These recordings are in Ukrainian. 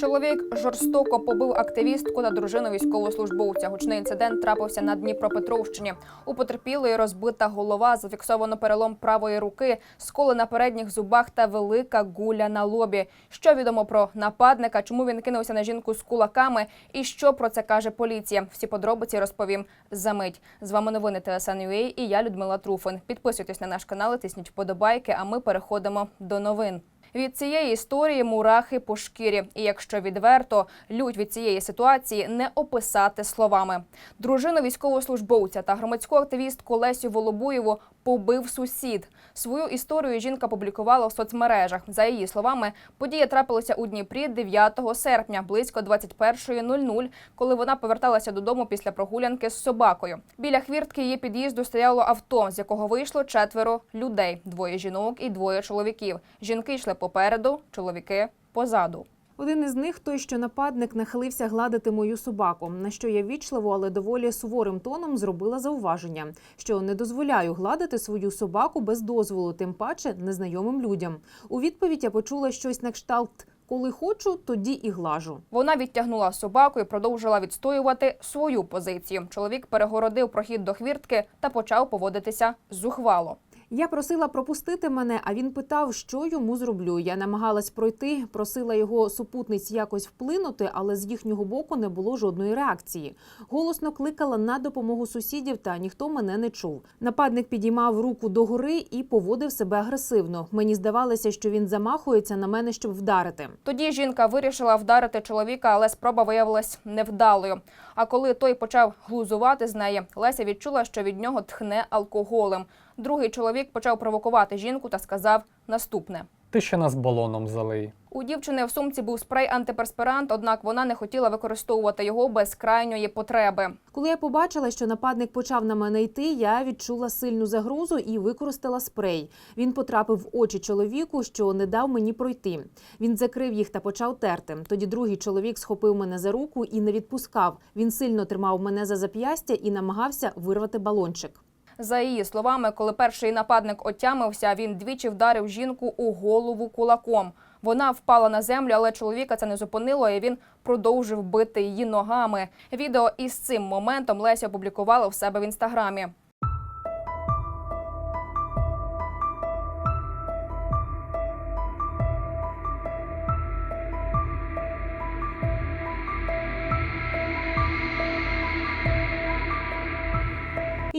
Чоловік жорстоко побив активістку та дружину військовослужбовця. Гучний інцидент трапився на Дніпропетровщині. У потерпілої розбита голова, зафіксовано перелом правої руки, сколи на передніх зубах та велика гуля на лобі. Що відомо про нападника, чому він кинувся на жінку з кулаками і що про це каже поліція? Всі подробиці розповім за мить. З вами новини ТСН.UA і я Людмила Труфин. Підписуйтесь на наш канал, тисніть вподобайки. А ми переходимо до новин. Від цієї історії мурахи по шкірі. І якщо відверто, лють від цієї ситуації не описати словами. Дружину військовослужбовця та громадську активістку Лесю Волобуєву побив сусід. Свою історію жінка публікувала в соцмережах. За її словами, подія трапилася у Дніпрі 9 серпня, близько 21.00, коли вона поверталася додому після прогулянки з собакою. Біля хвіртки її під'їзду стояло авто, з якого вийшло четверо людей: двоє жінок і двоє чоловіків. Жінки йшли попереду, чоловіки позаду. Один із них той, що нападник нахилився гладити мою собаку, на що я вічливо, але доволі суворим тоном зробила зауваження, що не дозволяю гладити свою собаку без дозволу, тим паче незнайомим людям. У відповідь я почула щось на кшталт. Коли хочу, тоді і глажу. Вона відтягнула собаку і продовжила відстоювати свою позицію. Чоловік перегородив прохід до хвіртки та почав поводитися зухвало. Я просила пропустити мене, а він питав, що йому зроблю. Я намагалась пройти, просила його супутниць якось вплинути, але з їхнього боку не було жодної реакції. Голосно кликала на допомогу сусідів, та ніхто мене не чув. Нападник підіймав руку догори і поводив себе агресивно. Мені здавалося, що він замахується на мене, щоб вдарити. Тоді жінка вирішила вдарити чоловіка, але спроба виявилась невдалою. А коли той почав глузувати з неї, Леся відчула, що від нього тхне алкоголем. Другий чоловік почав провокувати жінку та сказав наступне. Ти ще нас балоном залий. У дівчини в сумці був спрей антиперспирант, однак вона не хотіла використовувати його без крайньої потреби. Коли я побачила, що нападник почав на мене йти, я відчула сильну загрозу і використала спрей. Він потрапив в очі чоловіку, що не дав мені пройти. Він закрив їх та почав терти. Тоді другий чоловік схопив мене за руку і не відпускав. Він сильно тримав мене за зап'ястя і намагався вирвати балончик. За її словами, коли перший нападник отямився, він двічі вдарив жінку у голову кулаком. Вона впала на землю, але чоловіка це не зупинило, і він продовжив бити її ногами. Відео із цим моментом Леся опублікувала в себе в інстаграмі.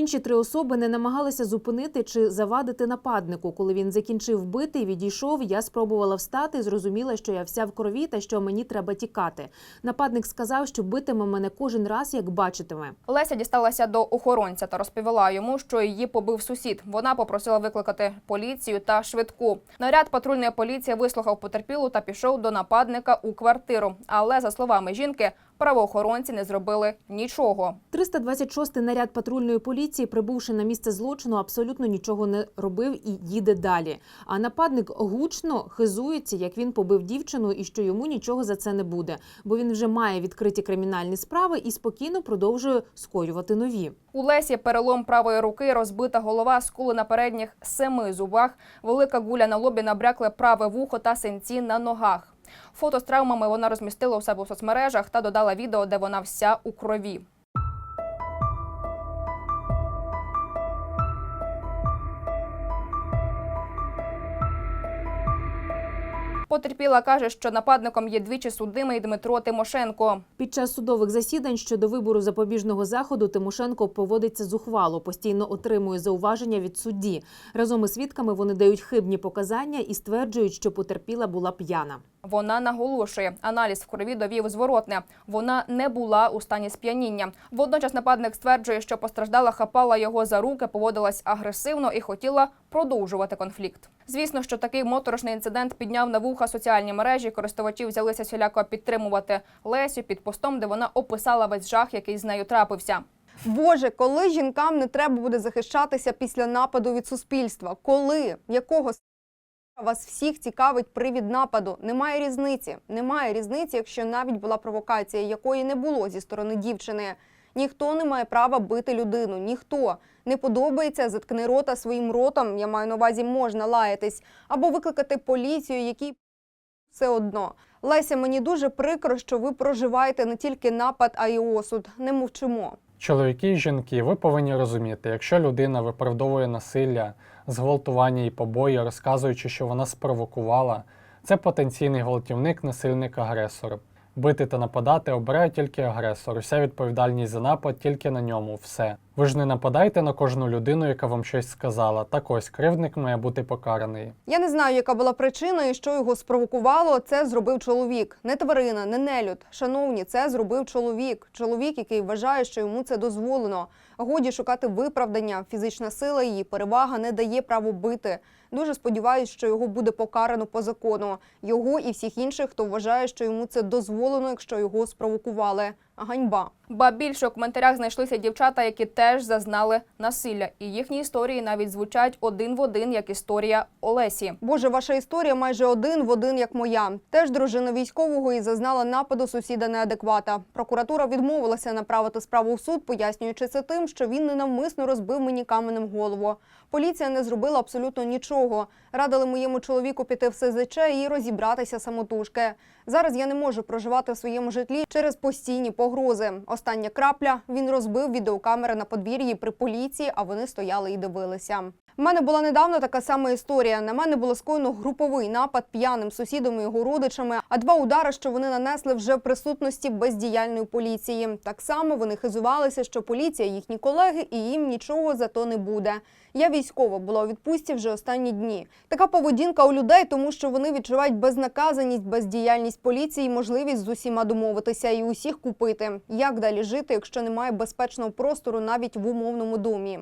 Інші три особи не намагалися зупинити чи завадити нападнику. Коли він закінчив бити відійшов, я спробувала встати, зрозуміла, що я вся в крові та що мені треба тікати. Нападник сказав, що битиме мене кожен раз, як бачитиме. Леся дісталася до охоронця та розповіла йому, що її побив сусід. Вона попросила викликати поліцію та швидку. Наряд патрульної поліції вислухав потерпілу та пішов до нападника у квартиру. Але за словами жінки, правоохоронці не зробили нічого. 326-й наряд патрульної поліції, прибувши на місце злочину, абсолютно нічого не робив і їде далі. А нападник гучно хизується, як він побив дівчину, і що йому нічого за це не буде, бо він вже має відкриті кримінальні справи і спокійно продовжує скоювати нові. У Лесі перелом правої руки, розбита голова, скули на передніх семи зубах, велика гуля на лобі, набрякле праве вухо та синці на ногах. Фото з травмами вона розмістила у себе у соцмережах та додала відео, де вона вся у крові. Потерпіла каже, що нападником є двічі судимий Дмитро Тимошенко. Під час судових засідань щодо вибору запобіжного заходу Тимошенко поводиться зухвало, постійно отримує зауваження від судді. Разом із свідками вони дають хибні показання і стверджують, що потерпіла була п'яна. Вона наголошує, аналіз в крові довів зворотне. Вона не була у стані сп'яніння. Водночас нападник стверджує, що постраждала хапала його за руки, поводилась агресивно і хотіла продовжувати конфлікт. Звісно, що такий моторошний інцидент підняв на вуха соціальні мережі. Користувачі взялися всіляко підтримувати Лесю під постом, де вона описала весь жах, який з нею трапився. Боже, коли жінкам не треба буде захищатися після нападу від суспільства? Коли? Якого вас всіх цікавить привід нападу? Немає різниці. Немає різниці, якщо навіть була провокація, якої не було зі сторони дівчини. Ніхто не має права бити людину. Ніхто не подобається, заткни рота своїм ротом. Я маю на увазі, можна лаятись або викликати поліцію, який все одно. Леся, мені дуже прикро, що ви проживаєте не тільки напад, а й осуд. Не мовчимо. Чоловіки і жінки, ви повинні розуміти, якщо людина виправдовує насилля, зґвалтування і побої, розказуючи, що вона спровокувала, це потенційний гвалтівник, насильник, агресор. Бити та нападати обирає тільки агресор. Уся відповідальність за напад тільки на ньому. Все. Ви ж не нападайте на кожну людину, яка вам щось сказала. Так ось кривдник має бути покараний. Я не знаю, яка була причина і що його спровокувало. Це зробив чоловік, не тварина, не нелюд. Шановні, це зробив чоловік. Чоловік, який вважає, що йому це дозволено. Годі шукати виправдання. Фізична сила її перевага не дає право бити. Дуже сподіваюся, що його буде покарано по закону. Його і всіх інших, хто вважає, що йому це дозволено, якщо його спровокували. Ганьба. Ба більше у коментарях знайшлися дівчата, які теж зазнали насилля, і їхні історії навіть звучать один в один, як історія Олесі. Боже, ваша історія майже один в один, як моя. Теж дружина військового і зазнала нападу сусіда неадеквата. Прокуратура відмовилася направити справу в суд, пояснюючи це тим, що він ненавмисно розбив мені каменем голову. Поліція не зробила абсолютно нічого. Радили моєму чоловіку піти в СЗЧ і розібратися самотужки. Зараз я не можу проживати в своєму житлі через постійні погрози. Остання крапля він розбив відеокамери на подвір'ї при поліції, а вони стояли і дивилися. У мене була недавно така сама історія. На мене було скоєно груповий напад п'яним сусідом і його родичами, а два удари, що вони нанесли вже в присутності бездіяльної поліції. Так само вони хизувалися, що поліція їхні колеги і їм нічого за то не буде. Я військова була у відпустці вже останні дні. Така поведінка у людей, тому що вони відчувають безнаказаність, бездіяльність поліції, можливість з усіма домовитися і усіх купити. Як далі жити, якщо немає безпечного простору навіть в умовному домі?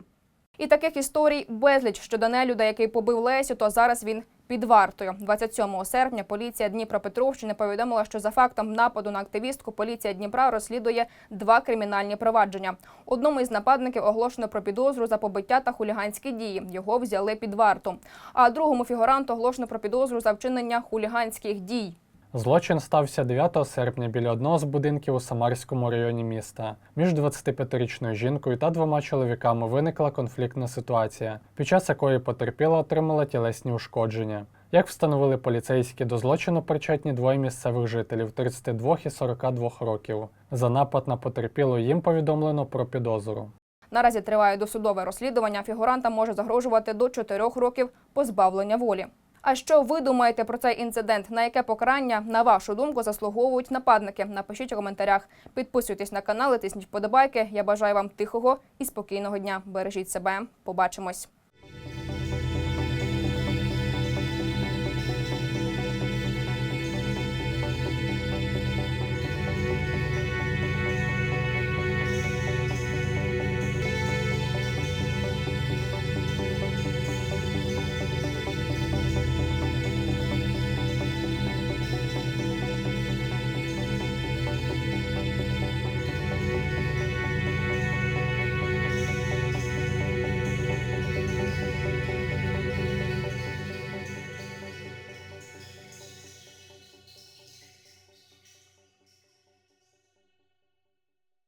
І таких історій безліч щодо нелюда, який побив Лесю, то зараз він під вартою. 27 серпня поліція Дніпропетровщини повідомила, що за фактом нападу на активістку поліція Дніпра розслідує два кримінальні провадження. Одному із нападників оголошено про підозру за побиття та хуліганські дії. Його взяли під варту. А другому фігуранту оголошено про підозру за вчинення хуліганських дій. Злочин стався 9 серпня біля одного з будинків у Самарському районі міста. Між 25-річною жінкою та двома чоловіками виникла конфліктна ситуація, під час якої потерпіла отримала тілесні ушкодження. Як встановили поліцейські, до злочину причетні двоє місцевих жителів 32 і 42 років. За напад на потерпілу їм повідомлено про підозру. Наразі триває досудове розслідування. Фігурантам може загрожувати до 4 років позбавлення волі. А що ви думаєте про цей інцидент? На яке покарання, на вашу думку, заслуговують нападники? Напишіть у коментарях. Підписуйтесь на канал, тисніть вподобайки. Я бажаю вам тихого і спокійного дня. Бережіть себе. Побачимось.